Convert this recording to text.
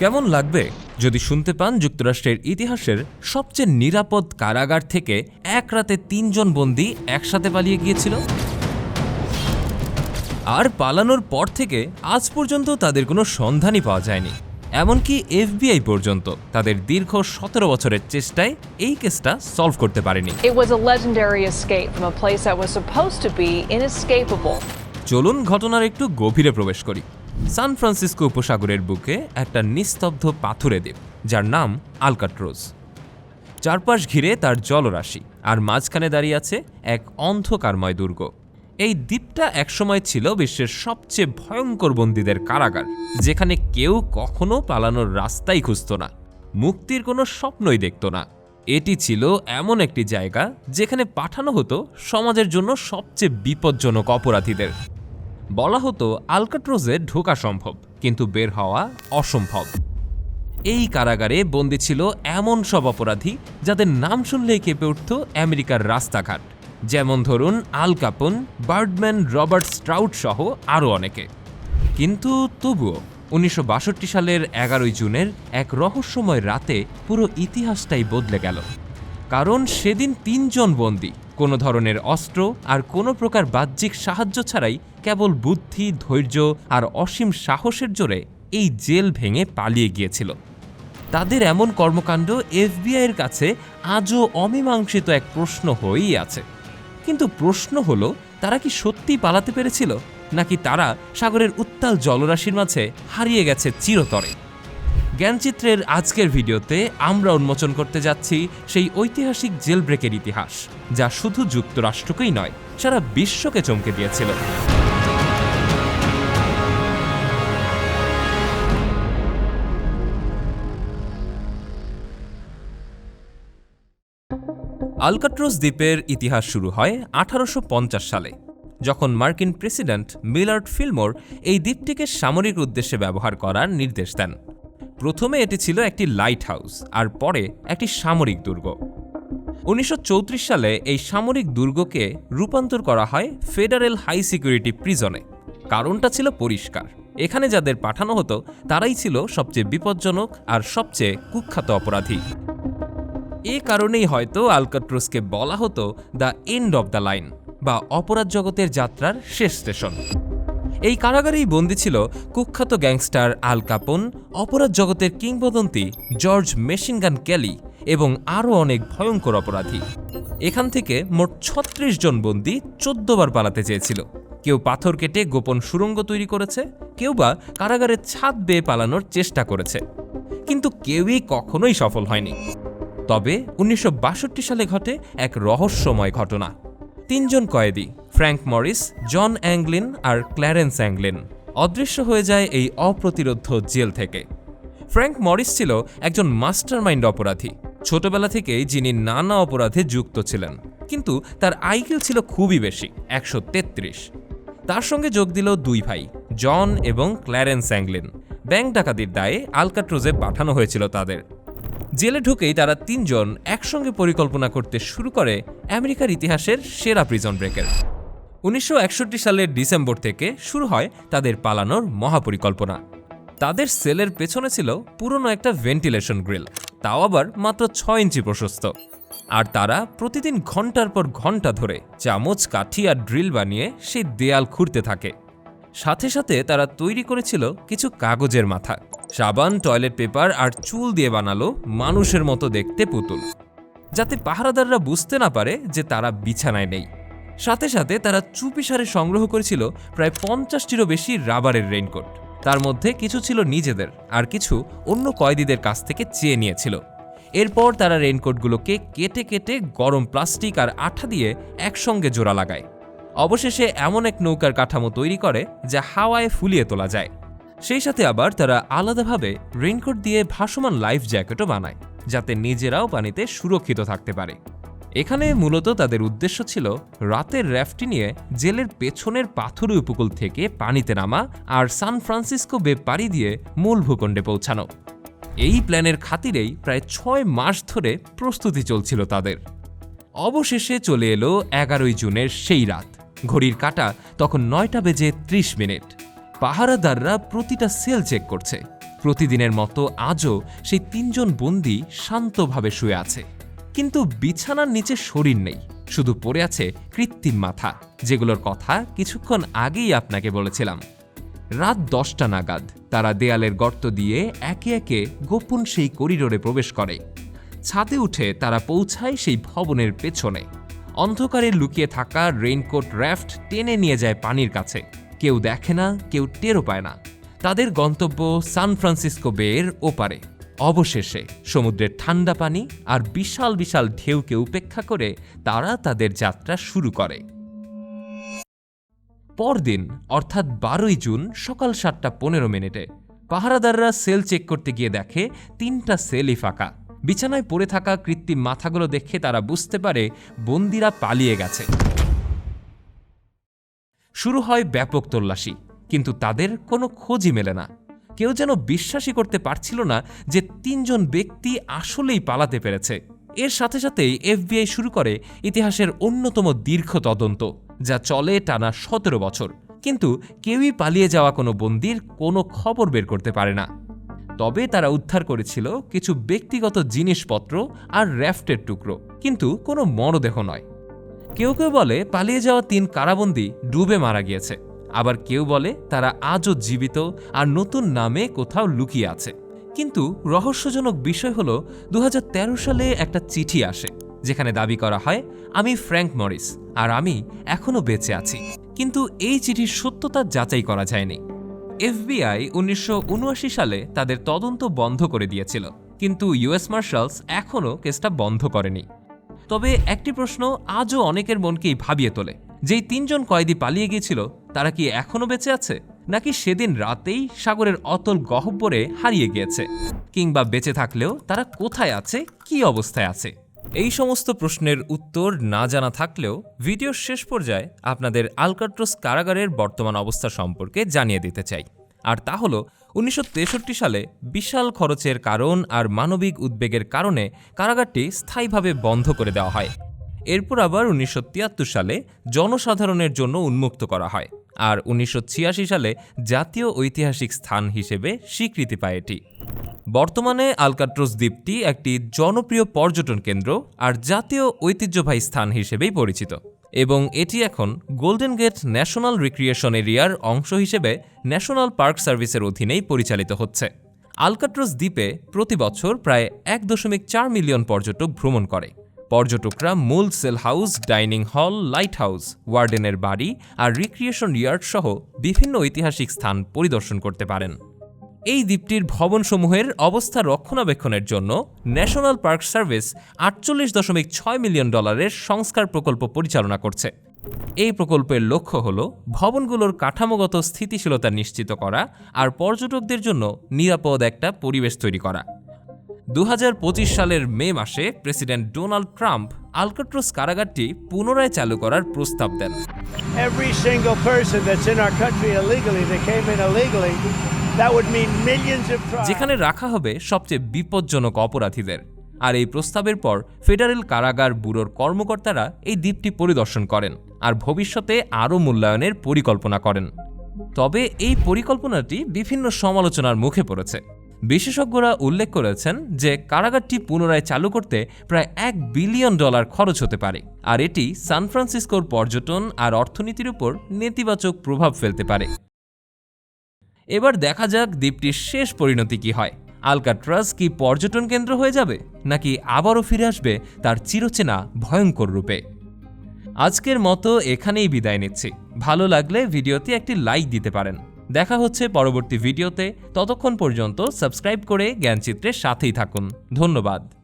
কেমন লাগবে যদি শুনতে পান যুক্তরাষ্ট্রের ইতিহাসের সবচেয়ে নিরাপদ কারাগার থেকে এক রাতে তিনজন বন্দি একসাথে পালিয়ে গিয়েছিল? আর পালানোর পর থেকে আজ পর্যন্ত তাদের কোনো সন্ধানই পাওয়া যায়নি। এমনকি এফবিআই পর্যন্ত তাদের দীর্ঘ সতেরো বছরের চেষ্টায় এই কেসটা সলভ করতে পারেনি. চলুন ঘটনার একটু গভীরে প্রবেশ করি। সান ফ্রান্সিসকো উপসাগরের বুকে একটা নিস্তব্ধ পাথুরে দ্বীপ, যার নাম আলকাট্রোজ। চারপাশ ঘিরে তার জলরাশি, আর মাঝখানে দাঁড়িয়ে আছে এক অন্ধকারময় দুর্গ। এই দ্বীপটা একসময় ছিল বিশ্বের সবচেয়ে ভয়ঙ্কর বন্দীদের কারাগার, যেখানে কেউ কখনো পালানোর রাস্তাই খুঁজত না, মুক্তির কোনো স্বপ্নই দেখত না। এটি ছিল এমন একটি জায়গা, যেখানে পাঠানো হতো সমাজের জন্য সবচেয়ে বিপজ্জনক অপরাধীদের। বলা হতো আলকাট্রোজে ঢোকা সম্ভব, কিন্তু বের হওয়া অসম্ভব। এই কারাগারে বন্দি ছিল এমন সব অপরাধী যাদের নাম শুনলেই কেঁপে উঠত আমেরিকার রাস্তাঘাট। যেমন ধরুন আল কাপন বার্ডম্যান রবার্ট স্ট্রাউট সহ আরও অনেকে। কিন্তু তবুও উনিশশো বাষট্টি সালের এগারোই জুনের এক রহস্যময় রাতে পুরো ইতিহাসটাই বদলে গেল। কারণ সেদিন তিনজন বন্দী, কোনো ধরনের অস্ত্র আর কোনো প্রকার বাহ্যিক সাহায্য ছাড়াই কেবল বুদ্ধি, ধৈর্য আর অসীম সাহসের জোরে এই জেল ভেঙে পালিয়ে গিয়েছিল। তাদের এমন কর্মকাণ্ড এফবিআইয়ের কাছে আজও অমীমাংসিত এক প্রশ্ন হয়েই আছে। কিন্তু প্রশ্ন হলো, তারা কি সত্যি পালাতে পেরেছিল? নাকি তারা সাগরের উত্তাল জলরাশির মাঝে হারিয়ে গেছে চিরতরে? জ্ঞানচিত্রের আজকের ভিডিওতে আমরা উন্মোচন করতে যাচ্ছি সেই ঐতিহাসিক জেল ব্রেকের ইতিহাস, যা শুধু যুক্তরাষ্ট্রকেই নয়, সারা বিশ্বকে চমকে দিয়েছিল। আলকাট্রোস দ্বীপের ইতিহাস শুরু হয় আঠারোশো পঞ্চাশ সালে, যখন মার্কিন প্রেসিডেন্ট মিলার্ড ফিলমোর এই দ্বীপটিকে সামরিক উদ্দেশ্যে ব্যবহার করার নির্দেশ দেন। প্রথমে এটি ছিল একটি লাইট হাউস আর পরে একটি সামরিক দুর্গ। উনিশশো চৌত্রিশ সালে এই সামরিক দুর্গকে রূপান্তর করা হয় ফেডারেল হাই সিকিউরিটি প্রিজনে কারণটা ছিল পরিষ্কার। এখানে যাদের পাঠানো হতো, তারাই ছিল সবচেয়ে বিপজ্জনক আর সবচেয়ে কুখ্যাত অপরাধী। এ কারণেই হয়তো আলকাট্রোসকে বলা হতো the end of the line, বা অপরাধ জগতের যাত্রার শেষ স্টেশন। এই কারাগারেই বন্দী ছিল কুখ্যাত গ্যাংস্টার আল কাপন, অপরাধ জগতের কিংবদন্তি জর্জ মেশিনগান ক্যালি এবং আরও অনেক ভয়ঙ্কর অপরাধী। এখান থেকে মোট ছত্রিশ জন বন্দী চোদ্দবার পালাতে চেয়েছিল। কেউ পাথর কেটে গোপন সুড়ঙ্গ তৈরি করেছে, কেউ বা কারাগারের ছাদ বেয়ে পালানোর চেষ্টা করেছে। কিন্তু কেউই কখনোই সফল হয়নি। তবে উনিশশো বাষট্টি সালে ঘটে এক রহস্যময় ঘটনা। তিনজন কয়েদি ফ্র্যাঙ্ক মরিস জন অ্যাংলিন আর ক্ল্যারেন্স অ্যাংলিন অদৃশ্য হয়ে যায় এই অপ্রতিরোধ জেল থেকে। ফ্র্যাঙ্ক মরিস ছিল একজন মাস্টারমাইন্ড অপরাধী। ছোটবেলা থেকেই যিনি নানা অপরাধে যুক্ত ছিলেন। কিন্তু তার আইকিউ ছিল খুবই বেশি, একশো তেত্রিশ। তার সঙ্গে যোগ দিল দুই ভাই, জন এবং ক্ল্যারেন্স অ্যাংলিন ব্যাংক ডাকাতির দায়ে আলকাট্রোজে পাঠানো হয়েছিল তাদের। জেলে ঢুকেই তারা তিনজন একসঙ্গে পরিকল্পনা করতে শুরু করে আমেরিকার ইতিহাসের সেরা প্রিজন ব্রেকের উনিশশো একষট্টি সালের ডিসেম্বর থেকে শুরু হয় তাদের পালানোর মহাপরিকল্পনা। তাদের সেলের পেছনে ছিল পুরনো একটা ভেন্টিলেশন গ্রিল, তাও আবার মাত্র ছয় ইঞ্চি প্রশস্ত। আর তারা প্রতিদিন ঘণ্টার পর ঘণ্টা ধরে চামচ, কাঠি আর ড্রিল বানিয়ে সেই দেয়াল খুঁড়তে থাকে। সাথে সাথে তারা তৈরি করেছিল কিছু কাগজের মাথা, সাবান, টয়লেট পেপার আর চুল দিয়ে বানালো মানুষের মতো দেখতে পুতুল। যাতে পাহারাদাররা বুঝতে না পারে যে তারা বিছানায় নেই। সাথে সাথে তারা চুপিসারে সংগ্রহ করেছিল প্রায় পঞ্চাশটিরও বেশি রাবারের রেইনকোট। তার মধ্যে কিছু ছিল নিজেদের আর কিছু অন্য কয়েদিদের কাছ থেকে চেয়ে নিয়েছিল। এরপর তারা রেইনকোটগুলোকে কেটে কেটে গরম প্লাস্টিক আর আঠা দিয়ে একসঙ্গে জোড়া লাগায়। অবশেষে এমন এক নৌকার কাঠামো তৈরি করে যা হাওয়ায় ফুলিয়ে তোলা যায়। সেই সাথে আবার তারা আলাদাভাবে রেইনকোট দিয়ে ভাসমান লাইফ জ্যাকেটও বানায়, যাতে নিজেরাও পানিতে সুরক্ষিত থাকতে পারে। এখানে মূলত তাদের উদ্দেশ্য ছিল রাতের র্যাফটি নিয়ে জেলের পেছনের পাথুরে উপকূল থেকে পানিতে নামা আর সান ফ্রান্সিসকো বে পাড়ি দিয়ে মূল ভূখণ্ডে পৌঁছানো। এই প্ল্যানের খাতিরেই প্রায় ছয় মাস ধরে প্রস্তুতি চলছিল তাদের। অবশেষে চলে এলো এগারোই জুনের সেই রাত। ঘড়ির কাটা তখন নয়টা বেজে ত্রিশ মিনিট। পাহারাদাররা প্রতিটা সেল চেক করছে। প্রতিদিনের মতো আজও সেই তিনজন বন্দী শান্তভাবে শুয়ে আছে। কিন্তু বিছানার নিচে শরীর নেই, শুধু পড়ে আছে কৃত্রিম মাথা, যেগুলোর কথা কিছুক্ষণ আগেই আপনাকে বলেছিলাম। রাত দশটা নাগাদ, তারা দেয়ালের গর্ত দিয়ে একে একে গোপন সেই করিডোরে প্রবেশ করে। ছাদে উঠে তারা পৌঁছায় সেই ভবনের পেছনে। অন্ধকারে লুকিয়ে থাকা রেইনকোট র্যাফট টেনে নিয়ে যায় পানির কাছে। কেউ দেখে না, কেউ টেরও পায় না। তাদের গন্তব্য সান ফ্রান্সিসকো বেয়ের ওপারে। অবশেষে সমুদ্রের ঠান্ডা পানি আর বিশাল বিশাল ঢেউকে উপেক্ষা করে তারা তাদের যাত্রা শুরু করে। পরদিন, অর্থাৎ বারোই জুন, সকাল সাতটা পনেরো মিনিটে, পাহারাদাররা সেল চেক করতে গিয়ে দেখে তিনটা সেলই ফাঁকা। বিছানায় পড়ে থাকা কৃত্রিম মাথাগুলো দেখে তারা বুঝতে পারে বন্দিরা পালিয়ে গেছে। শুরু হয় ব্যাপক তল্লাশি, কিন্তু তাদের কোনো খোঁজই মেলে না। কেউ যেন বিশ্বাসই করতে পারছিল না যে তিনজন ব্যক্তি আসলেই পালাতে পেরেছে। এর সাথে সাথেই এফবিআই শুরু করে ইতিহাসের অন্যতম দীর্ঘ তদন্ত, যা চলে টানা সতেরো বছর। কিন্তু কেউই পালিয়ে যাওয়া কোনো বন্দির কোনো খবর বের করতে পারে না। তবে তারা উদ্ধার করেছিল কিছু ব্যক্তিগত জিনিসপত্র আর র্যাফটের টুকরো, কিন্তু কোনো মরদেহ নয়। কেউ কেউ বলে পালিয়ে যাওয়া তিন কারাবন্দী ডুবে মারা গিয়েছে। আবার কেউ বলে তারা আজও জীবিত আর নতুন নামে কোথাও লুকিয়ে আছে। কিন্তু রহস্যজনক বিষয় হলো দু সালে একটা চিঠি আসে, যেখানে দাবি করা হয়, আমি ফ্র্যাঙ্ক মরিস আর আমি এখনও বেঁচে আছি। কিন্তু এই চিঠির সত্যতা যাচাই করা যায়নি। এফবিআই উনিশশো উনআশি সালে তাদের তদন্ত বন্ধ করে দিয়েছিল, কিন্তু ইউএস মার্শালস এখনও কেসটা বন্ধ করেনি। তবে একটি প্রশ্ন আজও অনেকের মনকেই ভাবিয়ে তোলে যেই তিনজন কয়েদি পালিয়ে গিয়েছিল, তারা কি এখনও বেঁচে আছে? নাকি সেদিন রাতেই সাগরের অতল গহব্বরে হারিয়ে গিয়েছে? কিংবা বেঁচে থাকলেও তারা কোথায় আছে? কি অবস্থায় আছে? এই সমস্ত প্রশ্নের উত্তর না জানা থাকলেও ভিডিওর শেষ পর্যায়ে আপনাদের আলকাট্রোস কারাগারের বর্তমান অবস্থা সম্পর্কে জানিয়ে দিতে চাই। আর তা হল, উনিশশো তেষট্টি সালে বিশাল খরচের কারণ আর মানবিক উদ্বেগের কারণে কারাগারটি স্থায়ীভাবে বন্ধ করে দেওয়া হয়। এরপর আবার উনিশশো তিয়াত্তর সালে জনসাধারণের জন্য উন্মুক্ত করা হয়। আর উনিশশো ছিয়াশি সালে জাতীয় ঐতিহাসিক স্থান হিসেবে স্বীকৃতি পায় এটি। বর্তমানে আলকাট্রোস দ্বীপটি একটি জনপ্রিয় পর্যটন কেন্দ্র আর জাতীয় ঐতিহ্যবাহী স্থান হিসেবেই পরিচিত। এবং এটি এখন গোল্ডেন গেট ন্যাশনাল রিক্রিয়েশন এরিয়ার অংশ হিসেবে ন্যাশনাল পার্ক সার্ভিসের অধীনেই পরিচালিত হচ্ছে। আলকাট্রোস দ্বীপে প্রতি বছর প্রায় এক দশমিক চার মিলিয়ন পর্যটক ভ্রমণ করে। পর্যটকরা মূল cell house, dining hall light house ওয়ার্ডেনের বাড়ি আর রিক্রিয়েশন ইয়ার্ড সহ বিভিন্ন ঐতিহাসিক স্থান পরিদর্শন করতে পারেন। এই দ্বীপটির ভবনসমূহের অবস্থা রক্ষণাবেক্ষণের জন্য ন্যাশনাল পার্ক সার্ভিস আটচল্লিশ দশমিক ছয় মিলিয়ন ডলারের সংস্কার প্রকল্প পরিচালনা করছে। এই প্রকল্পের লক্ষ্য হল ভবনগুলোর কাঠামোগত স্থিতিশীলতা নিশ্চিত করা আর পর্যটকদের জন্য নিরাপদ একটা পরিবেশ তৈরি করা। দু হাজার পঁচিশ সালের মে মাসে প্রেসিডেন্ট ডোনাল্ড ট্রাম্প আলকাট্রোস কারাগারটি পুনরায় চালু করার প্রস্তাব দেন। Every single person that's in our country illegally, that came in illegally, that would mean millions of crimes. যেখানে রাখা হবে সবচেয়ে বিপজ্জনক অপরাধীদের। আর এই প্রস্তাবের পর ফেডারেল কারাগার ব্যুরোর কর্মকর্তারা এই দ্বীপটি পরিদর্শন করেন আর ভবিষ্যতে আরও মূল্যায়নের পরিকল্পনা করেন। তবে এই পরিকল্পনাটি বিভিন্ন সমালোচনার মুখে পড়েছে। বিশেষজ্ঞরা উল্লেখ করেছেন যে কারাগারটি পুনরায় চালু করতে প্রায় এক বিলিয়ন ডলার খরচ হতে পারে, আর এটি সান ফ্রান্সিসকোর পর্যটন আর অর্থনীতির উপর নেতিবাচক প্রভাব ফেলতে পারে। এবার দেখা যাক দ্বীপটির শেষ পরিণতি কি হয়। আলকাট্রাস কি পর্যটন কেন্দ্র হয়ে যাবে, নাকি আবারও ফিরে আসবে তার চিরচেনা ভয়ঙ্কর রূপে? আজকের মতো এখানেই বিদায় নিচ্ছি। ভালো লাগলে ভিডিওতে একটি লাইক দিতে পারেন। দেখা হচ্ছে পরবর্তী ভিডিওতে। ততক্ষণ পর্যন্ত সাবস্ক্রাইব করে জ্ঞানচিত্রের সাথেই থাকুন। ধন্যবাদ।